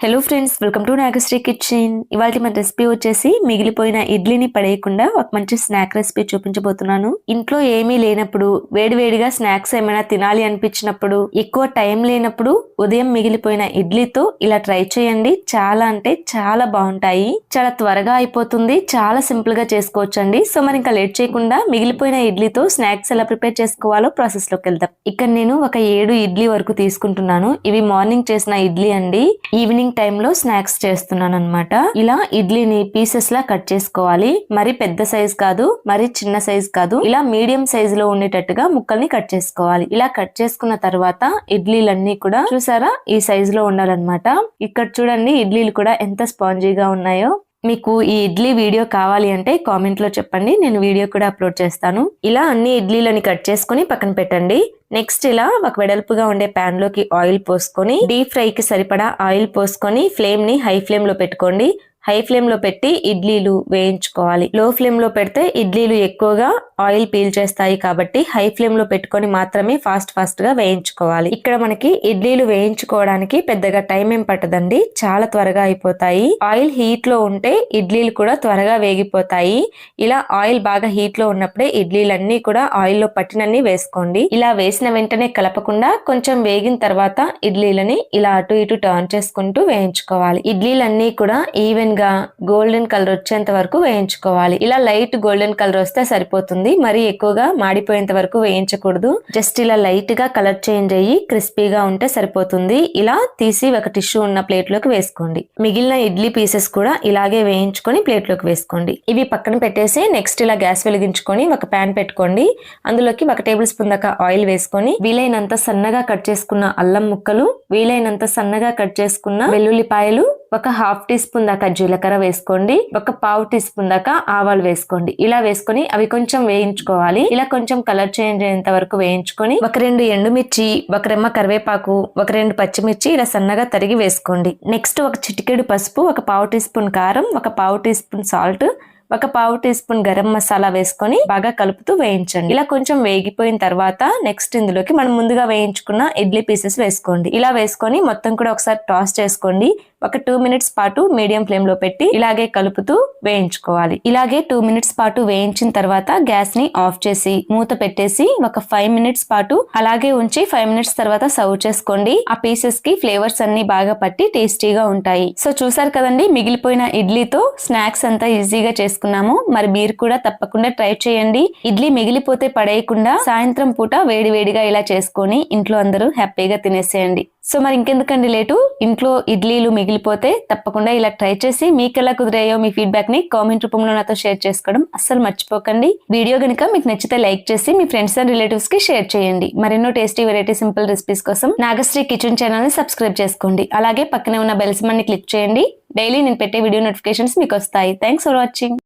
Hello friends welcome to Nagasri kitchen ఇవాళ మన recipe వచ్చేసి మిగిలిపోయిన ఇడ్లీని పడేయకుండా ఒక మంచి స్నాక్ రెసిపీ చూపించబోతున్నాను. ఇంట్లో ఏమీ లేనప్పుడు వేడివేడిగా స్నాక్స్ ఏమైనా తినాలి అనిపించినప్పుడు ఎక్కువ టైం లేనప్పుడు ఉదయం మిగిలిపోయిన ఇడ్లీతో ఇలా ట్రై చేయండి. చాలా అంటే చాలా బాగుంటాయి. చాలా త్వరగా అయిపోతుంది. చాలా సింపుల్గా చేసుకోవచ్చండి. సో మరి ఇంకా లేట్ చేయకుండా మిగిలిపోయిన ఇడ్లీతో స్నాక్స్ ఎలా ప్రిపేర్ చేసుకోవాలో ప్రాసెస్లోకి వెళ్దాం. ఇక్కడ నేను ఒక ఏడు ఇడ్లీ వరకు తీసుకుంటున్నాను. ఇవి మార్నింగ్ చేసిన ఇడ్లీ అండి. ఈవినింగ్ టైంలో స్నాక్స్ చేస్తున్నాను అనమాట ఇలా ఇడ్లీని పీసెస్ లా కట్ చేసుకోవాలి. మరి పెద్ద సైజ్ కాదు మరి చిన్న సైజ్ కాదు. ఇలా మీడియం సైజ్లో ఉండేటట్టుగా ముక్కల్ని కట్ చేసుకోవాలి. ఇలా కట్ చేసుకున్న తర్వాత ఇడ్లీలన్నీ కూడా చూసారా? ఈ సైజ్లో ఉండాలన్నమాట. ఇక్కడ చూడండి ఇడ్లీలు కూడా ఎంత స్పాంజీగా ఉన్నాయో. మీకు ఈ ఇడ్లీ వీడియో కావాలి అంటే కామెంట్లో చెప్పండి నేను వీడియో కూడా అప్లోడ్ చేస్తాను. ఇలా అన్ని ఇడ్లీలని కట్ చేసుకుని పక్కన పెట్టండి. నెక్స్ట్ ఇలా ఒక వెడల్పుగా ఉండే ప్యాన్లోకి ఆయిల్ పోసుకొని డీప్ ఫ్రై కి సరిపడా ఆయిల్ పోసుకొని ఫ్లేమ్ని హై ఫ్లేమ్లో పెట్టుకోండి. హై ఫ్లేమ్లో పెట్టి ఇడ్లీలు వేయించుకోవాలి. లో ఫ్లేమ్లో పెడితే ఇడ్లీలు ఎక్కువగా ఆయిల్ పీల్ చేస్తాయి కాబట్టి హై ఫ్లేమ్లో పెట్టుకొని మాత్రమే ఫాస్ట్ ఫాస్ట్గా వేయించుకోవాలి. ఇక్కడ మనకి ఇడ్లీలు వేయించుకోవడానికి పెద్దగా టైం ఏం పట్టదండి. చాలా త్వరగా అయిపోతాయి. ఆయిల్ హీట్లో ఉంటే ఇడ్లీలు కూడా త్వరగా వేగిపోతాయి. ఇలా ఆయిల్ బాగా హీట్లో ఉన్నప్పుడే ఇడ్లీలన్నీ కూడా ఆయిల్లో పట్టినన్ని వేసుకోండి. ఇలా వేసిన వెంటనే కలపకుండా కొంచెం వేగిన తర్వాత ఇడ్లీలని ఇలా అటు ఇటు టర్న్ చేసుకుంటూ వేయించుకోవాలి. ఇడ్లీలన్నీ కూడా ఈవెన్గా గోల్డెన్ కలర్ వచ్చేంత వరకు వేయించుకోవాలి. ఇలా లైట్ గోల్డెన్ కలర్ వస్తే సరిపోతుంది. మరి ఎక్కువగా మాడిపోయేంత వరకు వేయించకూడదు. జస్ట్ ఇలా లైట్గా కలర్ చేంజ్ అయ్యి క్రిస్పీగా ఉంటే సరిపోతుంది. ఇలా తీసి ఒక టిష్యూ ఉన్న ప్లేట్లోకి వేసుకోండి. మిగిలిన ఇడ్లీ పీసెస్ కూడా ఇలాగే వేయించుకొని ప్లేట్లోకి వేసుకోండి. ఇవి పక్కన పెట్టేసి నెక్స్ట్ ఇలా గ్యాస్ వెలిగించుకొని ఒక ప్యాన్ పెట్టుకోండి. అందులోకి ఒక టేబుల్ స్పూన్ దాకా ఆయిల్ వేసుకొని వీలైనంత సన్నగా కట్ చేసుకున్న అల్లం ముక్కలు వీలైనంత సన్నగా కట్ చేసుకున్న వెల్లుల్లిపాయలు ఒక హాఫ్ టీ స్పూన్ దాకా జీలకర్ర వేసుకోండి. ఒక పావు టీ స్పూన్ దాకా ఆవాలు వేసుకోండి. ఇలా వేసుకొని అవి కొంచెం వేయించుకోవాలి. ఇలా కొంచెం కలర్ చేంజ్ అయ్యేంత వరకు వేయించుకొని ఒక రెండు ఎండుమిర్చి ఒక రెమ్మ కరివేపాకు ఒక రెండు పచ్చిమిర్చి ఇలా సన్నగా తరిగి వేసుకోండి. నెక్స్ట్ ఒక చిటికెడు పసుపు ఒక పావు టీ స్పూన్ కారం ఒక పావు టీ స్పూన్ సాల్ట్ ఒక పావు టీ స్పూన్ గరం మసాలా వేసుకొని బాగా కలుపుతూ వేయించండి. ఇలా కొంచెం వేగిపోయిన తర్వాత నెక్స్ట్ ఇందులోకి మనం ముందుగా వేయించుకున్న ఇడ్లీ పీసెస్ వేసుకోండి. ఇలా వేసుకొని మొత్తం కూడా ఒకసారి టాస్ చేసుకోండి. ఒక టూ మినిట్స్ పాటు మీడియం ఫ్లేమ్లో పెట్టి ఇలాగే కలుపుతూ వేయించుకోవాలి. ఇలాగే టూ మినిట్స్ పాటు వేయించిన తర్వాత గ్యాస్ని ఆఫ్ చేసి మూత పెట్టేసి ఒక ఫైవ్ మినిట్స్ పాటు అలాగే ఉంచి ఫైవ్ మినిట్స్ తర్వాత సర్వ్ చేసుకోండి. ఆ పీసెస్కి ఫ్లేవర్స్ అన్ని బాగా పట్టి టేస్టీగా ఉంటాయి. సో చూసారు కదండి మిగిలిపోయిన ఇడ్లీతో స్నాక్స్ అంతా ఈజీగా చేసుకున్నాము. మరి మీరు కూడా తప్పకుండా ట్రై చేయండి. ఇడ్లీ మిగిలిపోతే పడేయకుండా సాయంత్రం పూట వేడి వేడిగా ఇలా చేసుకొని ఇంట్లో అందరూ హ్యాపీగా తినేసేయండి. సో మరి ఇంకెందుకండి లేటు? ఇంట్లో ఇడ్లీలు మిగిలిపోతే తప్పకుండా ఇలా ట్రై చేసి మీకు ఎలా కుదిరాయో మీ ఫీడ్బ్యాక్ని కామెంట్ రూపంలో నాతో షేర్ చేసుకోవడం అస్సలు మర్చిపోకండి. వీడియో కనుక మీకు నచ్చితే లైక్ చేసి మీ ఫ్రెండ్స్ అండ్ రిలేటివ్స్కి షేర్ చేయండి. మరెన్నో టేస్టీ వెరైటీ సింపుల్ రెసిపీస్ కోసం నాగశ్రీ కిచెన్ ఛానల్ని సబ్స్క్రైబ్ చేసుకోండి. అలాగే పక్కనే ఉన్న బెల్స్ మన్ని క్లిక్ చేయండి. డైలీ నేను పెట్టే వీడియో నోటిఫికేషన్స్ మీకు వస్తాయి. Thanks for watching.